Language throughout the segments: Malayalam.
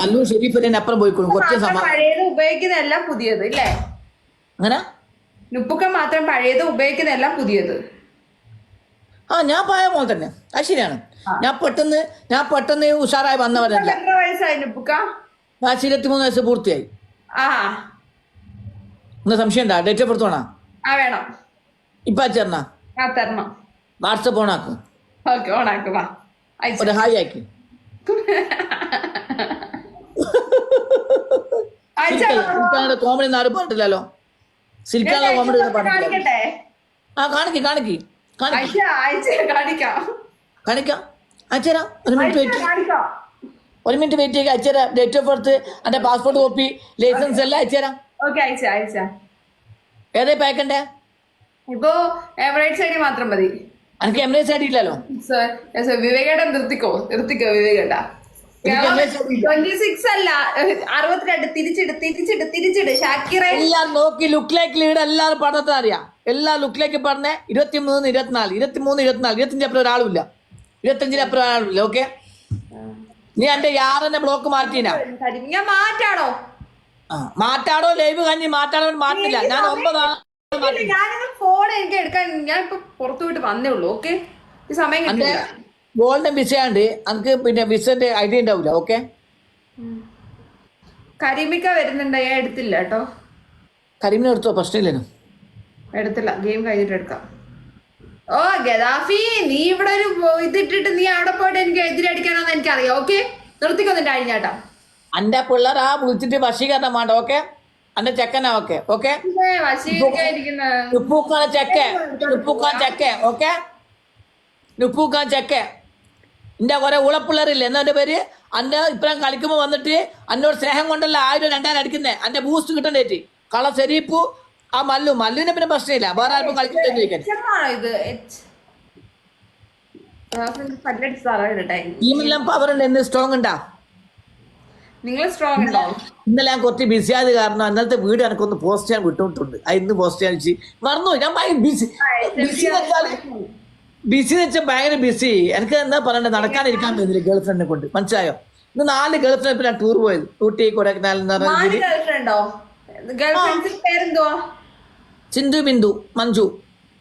മല്ലു ഷെരീഫിനെ അപ്പുറം പോയിക്കോളും. കുറച്ച് സമയം പഴയത് ഉപയോഗിക്കുന്നതല്ല പുതിയത് ഇല്ലേ? അങ്ങനെ നുപ്പുക്ക മാത്രം പഴയത് ഉപയോഗിക്കുന്നതല്ല പുതിയത്. ആ ഞാൻ പോയ പോലെ തന്നെ. അത് ശരിയാണ്. ഞാൻ പെട്ടെന്ന് ഞാൻ പെട്ടെന്ന് ഉഷാറായി വന്നവരല്ല എത്ര വയസ്സായി നുപ്പുക്ക വാശി ഇരുപത്തിമൂന്ന് വയസ്സ് പൂർത്തിയായി. ആ. ഒന്ന് സംശയം ഉണ്ടാ ഡേറ്റ് ഓഫ് ബർത്ത് വേണോ? ആ വേണം. ഇപ്പൊ അയച്ചേർന്നാ ആ തരണം. വാട്സപ്പ് ഓണാക്കും. ഓക്കെ ഓണാക്ക് വാ. ഒരു ഹായ് ആക്കി. സിൽക്കാനുള്ള കോമഡി ആരും പറഞ്ഞിട്ടില്ലല്ലോ. സിൽക്കാനുള്ള കോമഡി കാണിക്കട്ടെ? ആ കാണിക്ക് കാണിക്ക് കാണിക്ക്. അയച്ച അയച്ച കാണിക്കാം. കാണിക്കാം. ഒരു മിനിറ്റ് വെയിറ്റ് ഒരു മിനിറ്റ് വെയിറ്റ് ചെയ്യുക. അയച്ചുതരാം. ഡേറ്റ് ഓഫ് ബർത്ത് എന്റെ പാസ്പോർട്ട് കോപ്പി ലൈസൻസ് എല്ലാം അയച്ചുതരാം. ഓക്കെ അയച്ച അയച്ച. ഏതേ പാക്കണ്ടേ ഇപ്പോ എവറേറ്റ് സൈഡിൽ മാത്രം മതി. എനിക്ക് ആയിട്ടില്ലല്ലോ സർ സർ വിവേകേട്ടൻ നിർത്തിക്കോ? നിർത്തിക്കോ വിവേകേട്ട. അല്ല അറുപത്തിരണ്ട്. തിരിച്ചിട് തിരിച്ചിട് തിരിച്ചിട്. ഷാക്കിറ. എല്ലാം നോക്കി ലുക്ക് ലൈക്ക് ലീഡ് എല്ലാവരും പഠനത്തിന് അറിയാം. എല്ലാ ലുക്ക് ലൈക്ക് പറഞ്ഞ ഇരുപത്തി മൂന്ന് ഇരുപത്തിനാല്. ഇരുപത്തിമൂന്ന് ഇരുപത്തിനാല്. ഇരുപത്തഞ്ച് അപ്പുറം ഒരാളുമില്ല. ഇരുപത്തഞ്ചിന് അപ്പുറം ഒരാളുമില്ല ഓക്കെ നീ എന്റെ യാറിന്റെ ബ്ലോക്ക് മാറ്റിനാ ഞാൻ മാറ്റാണോ? മാറ്റാടോ ലൈവ് കഞ്ഞി മാറ്റാടോ മാറ്റില്ല. ഞാൻ ഒമ്പതാണ് ഞാനിന്ന് ഫോൺ എനിക്ക് എടുക്കാൻ ഞാൻ ഇപ്പൊ പുറത്തു വിട്ട് വന്നേ ഉള്ളൂ ഓക്കെ ഈ സമയം കിട്ടില്ല. ഗോൾഡൻ വിസയാണ്ട് എനിക്ക് പിന്നെ വിസന്റെ ഐഡിയ ഉണ്ടാവില്ല ഓക്കെ കരിമിക്ക വരുന്നുണ്ട് ഞാൻ എടുത്തില്ല കേട്ടോ. കരിമിനെ എടുത്തോ? പ്രശ്നമില്ലേനു എടുത്തില്ല ഗെയിം കഴിഞ്ഞിട്ട് എടുക്കാം. ഓ ഗദാഫി നീ ഇവിടെ ഒരു ഇതിട്ടിട്ട് നീ അവിടെ പോയിട്ട് എനിക്ക് എതിരടിക്കാനോന്ന് എനിക്കറിയാം ഓക്കെ നിർത്തിക്കൊന്നിട്ട് അഴിഞ്ഞാട്ടാ അന്റെ പിള്ളേർ ആ വിളിച്ചിട്ട് വശീകരണം വേണ്ട ഓക്കെ അന്റെ ചെക്കനാ ഓക്കെ ഓക്കെ ഉപ്പൂക്കാൻ ചെക്ക് ഉപ്പൂക്കാൻ ചെക്ക് ഓക്കെ ഉപ്പൂക്കാൻ എന്റെ കുറെ ഉളപ്പിള്ളേരില്ലേ എന്നാ എന്റെ പേര്? അന്റെ ഇപ്പം കളിക്കുമ്പോൾ വന്നിട്ട് എന്നോട് സ്നേഹം കൊണ്ടല്ല ആയിരം രണ്ടായിരം അടിക്കുന്നേ. എന്റെ ബൂസ്റ്റ് കിട്ടണ്ടേറ്റ് കള ശരീപ്പു ആ മല്ലു. മല്ലുവിനെ പിന്നെ പ്രശ്നമില്ല. വേറെ ആർക്കും കളിക്കാൻ ടീമെല്ലാം പവർ ഉണ്ട്. എന്ന് സ്ട്രോങ് ഉണ്ടാ? നിങ്ങൾ സ്ട്രോങ് ഇന്നലെ ഞാൻ കുറച്ച് ബിസി ആയത് കാരണം ഇന്നലത്തെ വീട് എനിക്കൊന്ന് പോസ്റ്റ് ചെയ്യാൻ വിട്ടുകൊണ്ടിട്ടുണ്ട് അത് ഇന്ന് പോസ്റ്റ് ചെയ്യാൻ വെച്ച്. മറന്നു ഞാൻ ബിസി ബിസി ബിസി എന്ന് വെച്ചാൽ ഭയങ്കര ബിസി എനിക്ക് എന്താ പറയണ്ടത് നടക്കാനിരിക്കാൻ പറ്റുന്നില്ല ഗേൾ ഫ്രണ്ടിനെ കൊണ്ട്. മനസ്സിലായോ? ഇന്ന് നാല് ഗേൾ ഫ്രണ്ട് ഞാൻ ടൂർ പോയത്. ഊട്ടി കൊടൈക്കനാൽ ചിന്തു ബിന്ദു മഞ്ജു.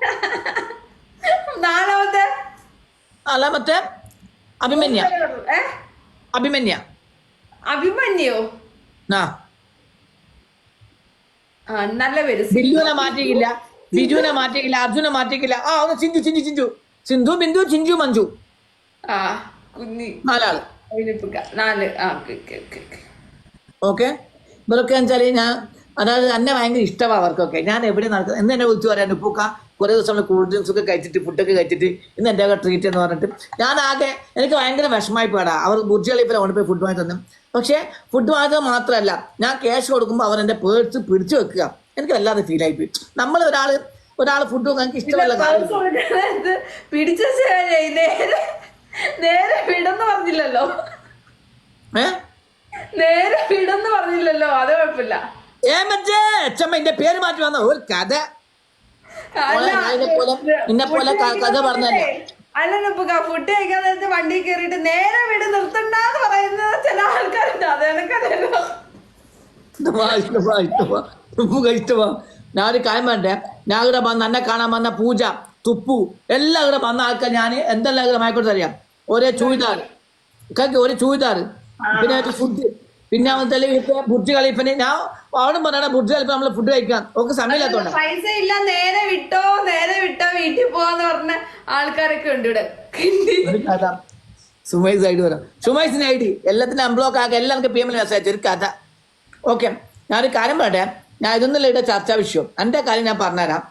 നാലാമത്തെ? അല്ലാമത്തെ അഭിമന്യ. അഭിമന്യ. അഭിമന്യോ? ആ. ആ നല്ല പേര്. ബില്ലുവിനെ മാറ്റിയില്ല ബിജുവിനെ മാറ്റിയില്ല അർജുനെ മാറ്റിയില്ല ആ ഒന്ന് ചിഞ്ചു ചിഞ്ചു ചിഞ്ചു സിന്ധു ബിന്ദു ചിഞ്ചു മഞ്ജു. ആ കുഞ്ഞി. നാലാൾ നാല്. ആ ഓക്കെ ഇവരൊക്കെ വെച്ചാൽ ഞാൻ അതായത് എന്നെ ഭയങ്കര ഇഷ്ടമാണ് അവർക്കൊക്കെ. ഞാൻ എവിടെ നടക്കുന്നത് എന്ന് എന്നെ വിളിച്ചു പറയാൻ ഉപ്പൂക്ക കുറേ ദിവസം നമ്മൾ കൂൾ ഡ്രിങ്ക്സ് ഒക്കെ കഴിച്ചിട്ട് ഫുഡൊക്കെ കഴിച്ചിട്ട് ഇന്ന് എന്റെ ട്രീറ്റ് എന്ന് പറഞ്ഞിട്ട്. ഞാൻ ആകെ എനിക്ക് ഭയങ്കര വിഷമായി പോടാ അവർ ബുർജ് കളിപ്പിൽ ഓണിപ്പോയി ഫുഡ് വാങ്ങി തന്നു പക്ഷേ ഫുഡ് വാങ്ങുക മാത്രമല്ല ഞാൻ ക്യാഷ് കൊടുക്കുമ്പോൾ അവർ എന്റെ പേഴ്സ് പിടിച്ചു വെക്കുക. എനിക്ക് വല്ലാതെ ഫീൽ ആയി പോയി. നമ്മൾ ഒരാൾ ഒരാൾ ഫുഡ് ഞങ്ങൾക്ക് ഇഷ്ടമല്ല പിടിച്ച നേരെ നേരെ വിടെന്ന് പറഞ്ഞില്ലല്ലോ. നേരെ വിടെന്ന് പറഞ്ഞില്ലല്ലോ അത് കുഴപ്പമില്ല. ഏ മറ്റേ അച്ഛമ്മ എന്റെ പേര് മാറ്റി വന്ന ഒരു കഥ. ഇന്നെപ്പോലെ ക- കഥ പറഞ്ഞല്ലേ അല്ല ഇപ്പൊ ഫുഡ് കഴിക്കാൻ നേരത്തെ വണ്ടി കയറിയിട്ട് നേരെ വീട് നിർത്തണ്ടെന്ന് പറയുന്നത് ചില ആൾക്കാരുണ്ട്. അത് എനിക്കറിയാലോ. ഇഷ്ടമാ ഇഷ്ടമാ ഇഷ്ടമാ ഇഷ്ടമാ ഞാനൊരു കാര്യം വേണ്ടേ ഞാൻ ഇവിടെ വന്ന് എന്നെ കാണാൻ വന്ന പൂജ തുപ്പു എല്ലാം ഇവിടെ വന്ന ആൾക്കാർ ഞാൻ എന്തെല്ലാം ഇവിടെ മയക്കോട്ട് അറിയാം? ഒരേ ചൂയിതാർ കേക്ക് ഒരു ചൂയിതാർ പിന്നെ ഫുഡ് പിന്നെ അവത്തെ ബുർജ് കളിപ്പനെ ഞാൻ അവിടെ പറഞ്ഞാ ബുർജ് ഖലീഫ് നമ്മൾ ഫുഡ് കഴിക്കാം. ഒക്കെ സമയമില്ലാത്തോണ്ട്. പൈസ ഇല്ല നേരെ വിട്ടോ നേരെ വിട്ടോ വീട്ടിൽ പോവാന്ന് പറഞ്ഞ ആൾക്കാരൊക്കെ ഉണ്ട് ഇവിടെ. സുമൈസ് ഐ ഡി വരാം സുമൈസിന് ഐ ഡി. എല്ലാത്തിനും അൺബ്ലോക്ക് ആക്കുക എല്ലാം പി എമ്മിൽ മെസ്സേജ് ഒരു കഥ. ഓക്കെ ഞാനൊരു കാര്യം പറയട്ടെ? ഞാൻ ഇതൊന്നുമില്ല ഇവിടെ ചർച്ചാ വിഷയം. എന്റെ കാര്യം ഞാൻ പറഞ്ഞുതരാം.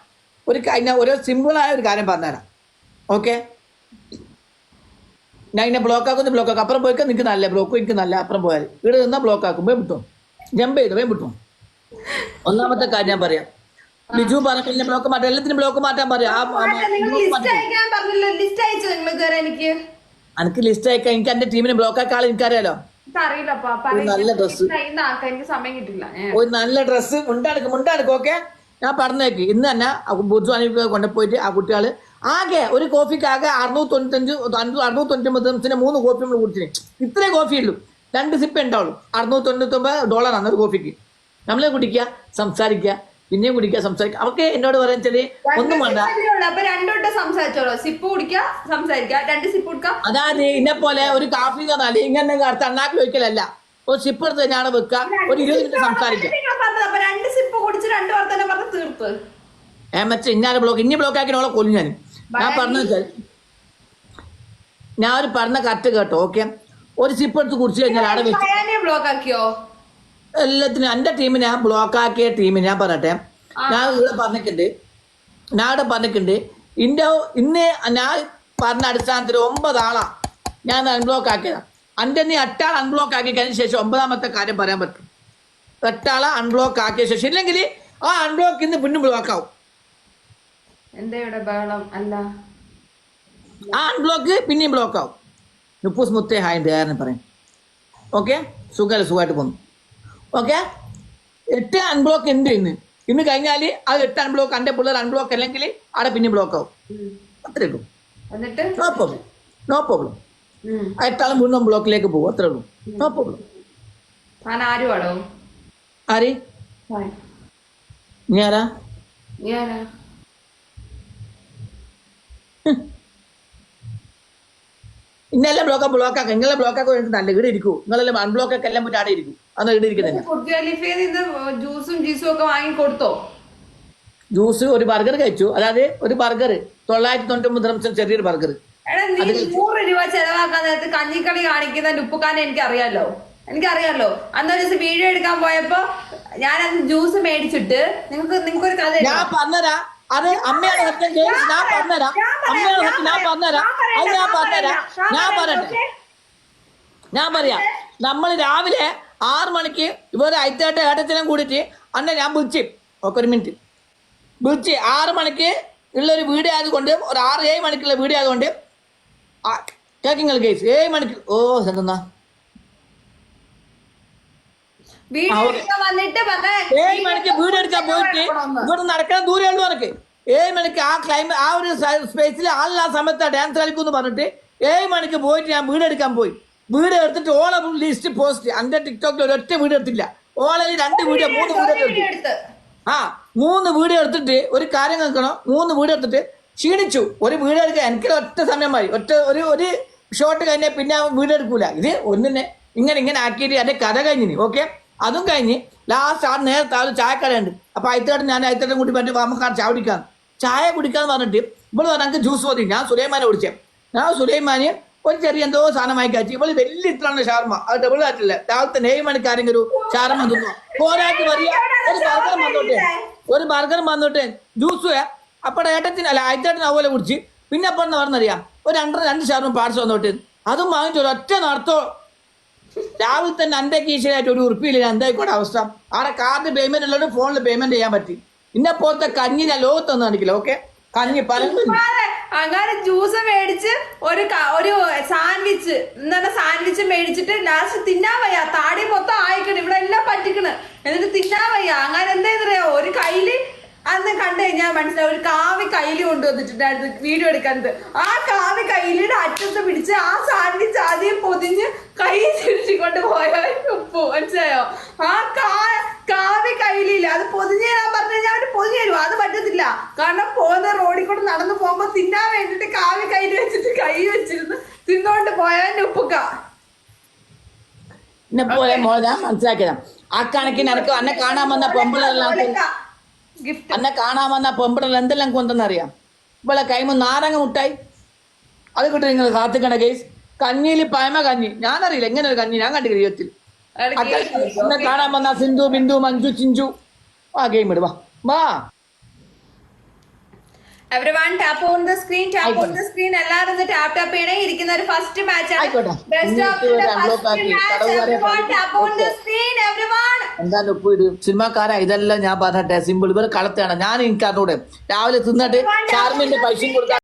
ഒരു കാര്യം ഞാൻ ഒരു സിമ്പിളായ ഒരു കാര്യം പറഞ്ഞുതരാം. ഓക്കെ? ഞാൻ ഇന്നെ ബ്ലോക്ക് ആക്കുന്നു ബ്ലോക്ക് ആക്കും അപ്പുറം പോയിക്കാൻ നിൽക്കുന്ന നല്ല ബ്ലോക്ക് എനിക്ക് നല്ല അപ്പുറം പോയാൽ ഇവിടെ നിന്നാൽ ബ്ലോക്ക് ആക്കും. വേം വിട്ടോ ജമ്പ് ചെയ്തു വേം വിട്ടു ഒന്നാമത്തെ കാര്യം ഞാൻ പറയാം. ബിജു പറഞ്ഞ ബ്ലോക്ക് മാറ്റാം എല്ലാത്തിനും ബ്ലോക്ക് മാറ്റാൻ പറയാം. ലിസ്റ്റ്. അയക്കാൻ എനിക്ക്? ലിസ്റ്റ് അയക്കാം എനിക്ക് എന്റെ ടീമിനെ ബ്ലോക്ക് ആക്കാൻ എനിക്കറിയാലോ. നല്ല ഒരു നല്ല ഡ്രസ്സ് മുണ്ടാടുക്കും മുണ്ടാടുക്കും ഓക്കെ? ഞാൻ പറഞ്ഞേക്ക്. ഇന്ന് തന്നെ ആ ബുദ്ധു കൊണ്ടുപോയിട്ട് ആ കുട്ടികൾ ആകെ ഒരു കോഫിക്ക് ആകെ അറുന്നൂറ്റി തൊണ്ണൂറ്റഞ്ച് അറുന്നൂറ്റി തൊണ്ണൂറ്റൊമ്പത് ദിവസത്തിന് മൂന്ന് കോഫി നമ്മൾ കുടിച്ചിന്. ഇത്രേ കോഫി ഉള്ളൂ രണ്ട് സിപ്പ് ഉണ്ടാവുള്ളൂ. അറുന്നൂറ്റി തൊണ്ണൂറ്റൊമ്പത് ഡോളറാണ് ഒരു കോഫിക്ക്. നമ്മളെ കുടിക്കുക സംസാരിക്കുക പിന്നെയും കുടിക്കുക സംസാരിക്കുക. അവർക്ക് എന്നോട് പറയാൻ വെച്ചാൽ ഒന്നും വേണ്ട. അപ്പൊ രണ്ടോട്ട് സംസാരിച്ചോളൂ. സിപ്പ് കുടിക്കുക സംസാരിക്കുക. രണ്ട് സിപ്പ് കുടിക്കുക അതായത് ഇന്നെ പോലെ ഒരു കാഫി തന്നാൽ ഇങ്ങനെ തണ്ണാക്കി ഒഴിക്കലല്ല ഒരു സിപ്പ് എടുത്ത് തന്നെയാണ് വെക്കുക. ഒരു ഇരുപത് മിനിറ്റ് സംസാരിക്കുക. രണ്ട് സിപ്പ് കുടിച്ച് രണ്ട് വർത്തനം പറഞ്ഞ് തീർത്ത്. ഏമച്ച ഇന്നാലും ബ്ലോക്ക് ഇനി ബ്ലോക്ക് ആക്കി ഓളെ കൊല്ലും ഞാൻ. ഞാൻ പറഞ്ഞു വെച്ചാൽ ഞാൻ ഒരു പറഞ്ഞ കറക്റ്റ് കേട്ടോ ഓക്കെ ഒരു സിപ്പ് എടുത്ത് കുടിച്ചു കഴിഞ്ഞാൽ അവിടെ വെച്ച് ബ്ലോക്ക് ആക്കിയോ? എല്ലാത്തിനും എന്റെ ടീമിനെ ഞാൻ ബ്ലോക്ക് ആക്കിയ ടീമിനെ ഞാൻ പറയട്ടെ. ഞാൻ ഇവിടെ പറഞ്ഞിട്ടുണ്ട്. ഞാൻ ഇവിടെ പറഞ്ഞിട്ടുണ്ട്. ഇന്റെ ഇന്ന് ഞാൻ പറഞ്ഞ അടിസ്ഥാനത്തിൽ ഒമ്പത് ആളാ. ഞാൻ അൺബ്ലോക്ക് ആക്കിയതാണ് എന്റെ നീ എട്ടാൾ അൺബ്ലോക്ക് ആക്കി കഴിഞ്ഞ ശേഷം ഒമ്പതാമത്തെ കാര്യം പറയാൻ പറ്റും. എട്ടാളെ അൺബ്ലോക്ക് ആക്കിയ ശേഷം. ഇല്ലെങ്കിൽ ആ അൺബ്ലോക്ക് ഇന്ന് പിന്നും ബ്ലോക്ക് ആവും. ബഹളം? അല്ല. ആ അൺബ്ലോക്ക് പിന്നെയും ബ്ലോക്ക് ആവും. നുപ്പൂസ് മുത്തേ ഹായ് പറയും. ഓക്കെ സുഖമല്ല സുഖമായിട്ട് പോന്നു. ഓക്കെ എട്ട് അൺബ്ലോക്ക് ഉണ്ട് ഇന്ന്? ഇന്ന് കഴിഞ്ഞാൽ ആ എട്ട് അൺബ്ലോക്ക് എന്റെ പിള്ളേർ അൺബ്ലോക്ക് അല്ലെങ്കിൽ അവിടെ പിന്നെ ബ്ലോക്ക് ആവും. അത്രേ ഉള്ളൂ. നോ പ്രോബ്ലം നോ പ്രോബ്ലം എട്ടാളും വീണ്ടും ബ്ലോക്കിലേക്ക് പോകും. അത്രേ ഉള്ളൂ. നോ പ്രോബ്ലം ആര് നീ ആരാ? നീ ആരാ? ഇന്നെല്ലാം ബ്ലോക്ക് ബ്ലോക്ക് ആക്കാം. നിങ്ങളെ ബ്ലോക്ക് ആക്കാൻ വേണ്ടി നല്ല ഇവിടെ ഇരിക്കൂ. നിങ്ങളെല്ലാം അൺബ്ലോക്ക് ഒക്കെ എല്ലാം പോയിട്ട് അവിടെ ഇരിക്കും അന്ന് ഇവിടെ ഇരിക്കുന്നത് ജ്യൂസും ജ്യൂസും ഒക്കെ വാങ്ങി കൊടുത്തോ? ജ്യൂസ് ഒരു ബർഗർ കഴിച്ചു. അതായത് ഒരു ബർഗർ തൊള്ളായിരത്തി തൊണ്ണൂറ്റി ഒമ്പത് ചെറിയൊരു ബർഗർ നൂറ് രൂപ ചെലവാക്കാൻ നേരത്ത് കഞ്ഞിക്കളി കാണിക്കുന്ന നുപ്പുക്കാനെ എനിക്കറിയാലോ. എനിക്കറിയാലോ. അന്ന് ഒരു വീഡിയോ എടുക്കാൻ പോയപ്പോ ഞാനത് ജ്യൂസ് മേടിച്ചിട്ട് നിങ്ങൾക്ക് നിങ്ങൾക്ക് ഒരു കഥ ഞാൻ പറഞ്ഞുതരാ അത് അമ്മയാണ് സത്യം ഞാൻ പറഞ്ഞുതരാം. അമ്മയാണ് സത്യം ഞാൻ പറഞ്ഞുതരാം. അത് ഞാൻ പറഞ്ഞുതരാം. ഞാൻ പറയട്ടെ ഞാൻ പറയാം. നമ്മൾ രാവിലെ ആറ് മണിക്ക് ഇവർ അയിത്തേട്ട ഏട്ടത്തിനും കൂടിയിട്ട് അന്നെ ഞാൻ വിളിച്ച് ഒക്കെ ഒരു മിനിറ്റ്. വിളിച്ച് ആറ് മണിക്ക് ഉള്ളൊരു വീഡിയോ ആയതുകൊണ്ട് ഒരു ആറ് ഏഴ് മണിക്കുള്ള വീഡിയോ ആയതുകൊണ്ട് കേക്കിങ്ങൾ കേസ് ഏഴ് മണിക്ക് ഓ എന്തെന്നാ വീഡിയോ ആ, ഓക്കേ. എടുക്കാൻ വന്നിട്ട് പറഞ്ഞ ഏഴ് മണിക്ക് വീട് എടുക്കാൻ പോയിട്ട് ഇവിടെ നടക്കാൻ ദൂരെ ഉള്ളൂ എനിക്ക് ഏഴ് മണിക്ക് ആ ക്ലൈമ ആ ഒരു സ്പേസിൽ ആളില്ലാ സമയത്ത് ഡാൻസ് കളിക്കുമെന്ന് പറഞ്ഞിട്ട് ഏഴ് മണിക്ക് പോയിട്ട് ഞാൻ വീട് എടുക്കാൻ പോയി. വീട് എടുത്തിട്ട് ഓള ലിസ്റ്റ് പോസ്റ്റ് എന്റെ ടിക്ടോക്കിൽ ഒരൊറ്റ വീട് എടുത്തില്ല. ഓളയിൽ രണ്ട് വീഡിയോ മൂന്ന് വീഡിയോ എടുത്തു. ആ മൂന്ന് വീഡിയോ എടുത്തിട്ട് ഒരു കാര്യം നിൽക്കണം മൂന്ന് വീഡിയോ എടുത്തിട്ട് ക്ഷീണിച്ചു. ഒരു വീഡിയോ എടുക്കാൻ എനിക്ക് ഒറ്റ സമയം മതി. ഒറ്റ ഒരു ഒരു ഷോട്ട് കഴിഞ്ഞാൽ പിന്നെ വീട് എടുക്കൂല. ഇത് ഒന്നിനെ ഇങ്ങനെ ഇങ്ങനെ ആക്കിയിട്ട് എന്റെ കഥ കഴിഞ്ഞിനി ഓക്കെ അതും കഴിഞ്ഞ് ലാസ്റ്റ് ആ നേരത്തെ ആ ഒരു ചായക്കടയുണ്ട് അപ്പോൾ അയത്തേട്ടൻ ഞാൻ അയത്തേട്ടൻ കൂട്ടി പറ്റി വാമക്കാർ ചായ കുടിക്കാൻ. ചായ കുടിക്കാന്ന് പറഞ്ഞിട്ട് ഇവിടെ എനിക്ക് ജ്യൂസ് മതി. ഞാൻ സുലൈമാനെ കുടിച്ചേ. ഞാൻ സുലൈമാന് ഒരു ചെറിയ എന്തോ സാധനമായി വാങ്ങിക്കാച്ചു ഇവൾ വലിയ ഇത്രയാണ് ഷാർമ അത് ഡബിൾ ആയിട്ടില്ല. രാവിലത്തെ ഏഴ് മണിക്ക് ആരെങ്കിലും ഒരു ഷാർമ തിന്നു. പോരായിട്ട് വലിയ ഒരു ബർഗർ വന്നോട്ടെ. ഒരു ബർഗർ വന്നോട്ടെ. ജ്യൂസ് അപ്പോൾ ഏട്ടത്തിന് അല്ല അയത്തേട്ടൻ അതുപോലെ കുടിച്ച്. പിന്നെ അപ്പം എന്താ പറഞ്ഞറിയാം ഒരു രണ്ടര രണ്ട് ഷാർമ പാർസൽ വന്നോട്ടെ. അതും വാങ്ങിച്ചു ഒറ്റ നടത്തോ. രാവിലെ തന്നെ എന്റെ കീശയിലായിട്ട് ഒരു ഉറുപ്പിയില്ല എന്തായിക്കോട്ടെ അവസ്ഥ? ആടെ കാർഡ് പേയ്മെന്റ് ഉള്ളത് ഫോണിൽ പേയ്മെന്റ് ചെയ്യാൻ പറ്റി. ഇന്നെ പോലത്തെ കഞ്ഞി ഞാൻ ലോകത്തൊന്നും കാണിക്കില്ല ഓക്കെ കഞ്ഞി അങ്ങനെ ജ്യൂസ് മേടിച്ച് ഒരു ഒരു സാൻഡ്വിച്ച് എന്താണ് സാൻഡ്വിച്ച് മേടിച്ചിട്ട് ലാസ്റ്റ് തിന്നാൻ വയ്യ. താടി മൊത്തം ആയിക്കണ് ഇവിടെ എല്ലാം പറ്റിക്കണ്. എന്നിട്ട് തിന്നാൻ വയ്യ. അങ്ങനെ എന്താ ഒരു കയ്യിൽ അന്ന് കണ്ടു കഴിഞ്ഞാൽ മനസ്സിലായി ഒരു കാവി കയ്യിൽ കൊണ്ടുവന്നിട്ടുണ്ടായിരുന്നു വീഡിയോ എടുക്കുന്നത് ആ കാവി കയ്യിലൂടെ അറ്റത്ത് പിടിച്ച് ആ സാരി ചാതിയും പൊതിഞ്ഞ് കൈ ചുരുട്ടിക്കൊണ്ട് പോയോ ഉപ്പു. മനസ്സിലായോ? ആ കാ കാവി കയ്യിലില്ല. അത് പൊതിഞ്ഞ് തരാൻ പറഞ്ഞു കഴിഞ്ഞാൽ അവർ പൊതിഞ്ഞു തരുമോ അത് പറ്റത്തില്ല. കാരണം പോകുന്ന റോഡിൽ കൂടെ നടന്നു പോകുമ്പോ തിന്നാൻ വേണ്ടിട്ട് കാവി കയ്യിൽ വെച്ചിട്ട് കൈ വെച്ചിരുന്ന് തിന്നോണ്ട് പോയാൽ ഉപ്പുക്ക. എന്നെ പോലെ മോളെ ഞാൻ മനസ്സിലാക്കിയതാ. ആ കണക്കിന് എനിക്ക് എന്നെ കാണാൻ വന്ന പെമ്പിളെല്ലാം ഗിഫ്റ്റ് എന്നെ കാണാൻ വന്ന പെമ്പിടൽ എന്തെല്ലാം കൊണ്ടെന്നറിയാം ഇവിടെ കൈമ നാരങ്ങ മുട്ടായി. അത് കിട്ടും നിങ്ങൾ കാത്തിക്കണ കേസ് കഞ്ഞിയിൽ പയമ കഞ്ഞി. ഞാനറിയില്ല എങ്ങനെ ഒരു കഞ്ഞി? ഞാൻ കണ്ടില്ല ജീവിതത്തിൽ എന്നെ കാണാൻ വന്ന സിന്ധു ബിന്ദു മഞ്ജു ചിഞ്ചു. ആ ഗെയിം ഇടുവാ വാ. Everyone tap on the screen tap on the screen എല്ലാവരും ഒന്ന് ടാപ്പ് ടാപ്പ് ചെയ്യണേ. ഇരിക്കുന്ന ഒരു ഫസ്റ്റ് മാച്ച് ആണ്. Best of the first match tap on the screen everyone എന്താണ് ഉപ്പ് ഇത് സിനിമാക്കാരാ ഇതെല്ലാം ഞാൻ പറഞ്ഞട്ടെ. സിമ്പിൾ ഇവർ കളത്താണ് ഞാൻ എനിക്ക് രാവിലെ തിന്നിട്ട് ചാർമിന്റെ പൈസയും കൊടുക്കാൻ